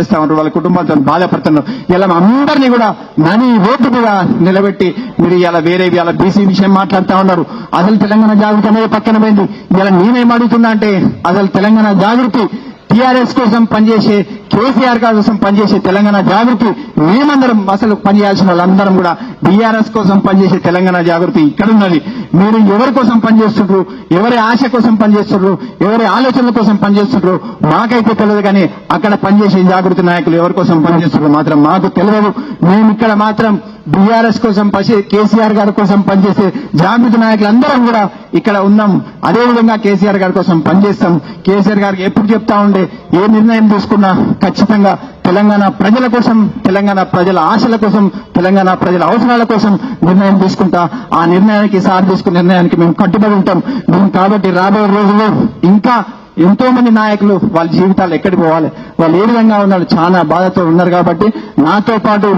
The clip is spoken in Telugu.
చేస్తా ఉన్నారు వాళ్ళ కుటుంబాలతో బాధపడుతున్నారు. ఇలా అందరినీ కూడా నని ఓటు కూడా నిలబెట్టి మీరు ఇలా వేరే ఇలా బీసీ విషయం మాట్లాడుతా ఉన్నారు. అసలు తెలంగాణ జాగృతి అనేది పక్కన పోయింది. ఇలా నేనేం అడుగుతున్నా అంటే అసలు తెలంగాణ జాగృతి టీఆర్ఎస్ కోసం పనిచేసే కేసీఆర్ కోసం పనిచేసే తెలంగాణ జాగృతి మేమందరం అసలు పనిచేయాల్సిన వాళ్ళందరం కూడా బీఆర్ఎస్ కోసం పనిచేసే తెలంగాణ జాగృతి ఇక్కడ ఉన్నది. మీరు ఎవరి కోసం పనిచేస్తుండ్రు ఎవరి ఆశ కోసం పనిచేస్తుండ్రు ఎవరి ఆలోచనల కోసం పనిచేస్తుండ్రు మాకైతే తెలియదు కానీ అక్కడ పనిచేసే జాగృతి నాయకులు ఎవరి కోసం పనిచేస్తుండ్రు మాత్రం మాకు తెలియదు. మేము ఇక్కడ మాత్రం బీఆర్ఎస్ కోసం పసి కేసీఆర్ గారి కోసం పనిచేసే జాగృతి నాయకులందరం కూడా ఇక్కడ ఉన్నాం. అదే విధంగా కేసీఆర్ గారి కోసం పనిచేస్తాం. కేసీఆర్ గారికి ఎప్పుడు చెప్తా ఉండే ఏ నిర్ణయం తీసుకున్నా ఖచ్చితంగా తెలంగాణ ప్రజల కోసం తెలంగాణ ప్రజల ఆశల కోసం తెలంగాణ ప్రజల అవసరాల కోసం నిర్ణయం తీసుకుంటా. ఆ నిర్ణయానికి సార్ తీసుకున్న నిర్ణయానికి మేము కట్టుబడి ఉంటాం. మేము కాబట్టి రాబోయే రోజుల్లో ఇంకా ఎంతో మంది నాయకులు వాళ్ళ జీవితాలు ఎక్కడికి పోవాలి? వాళ్ళు ఏ విధంగా ఉన్నారు? చాలా బాధతో ఉన్నారు కాబట్టి నాతో పాటు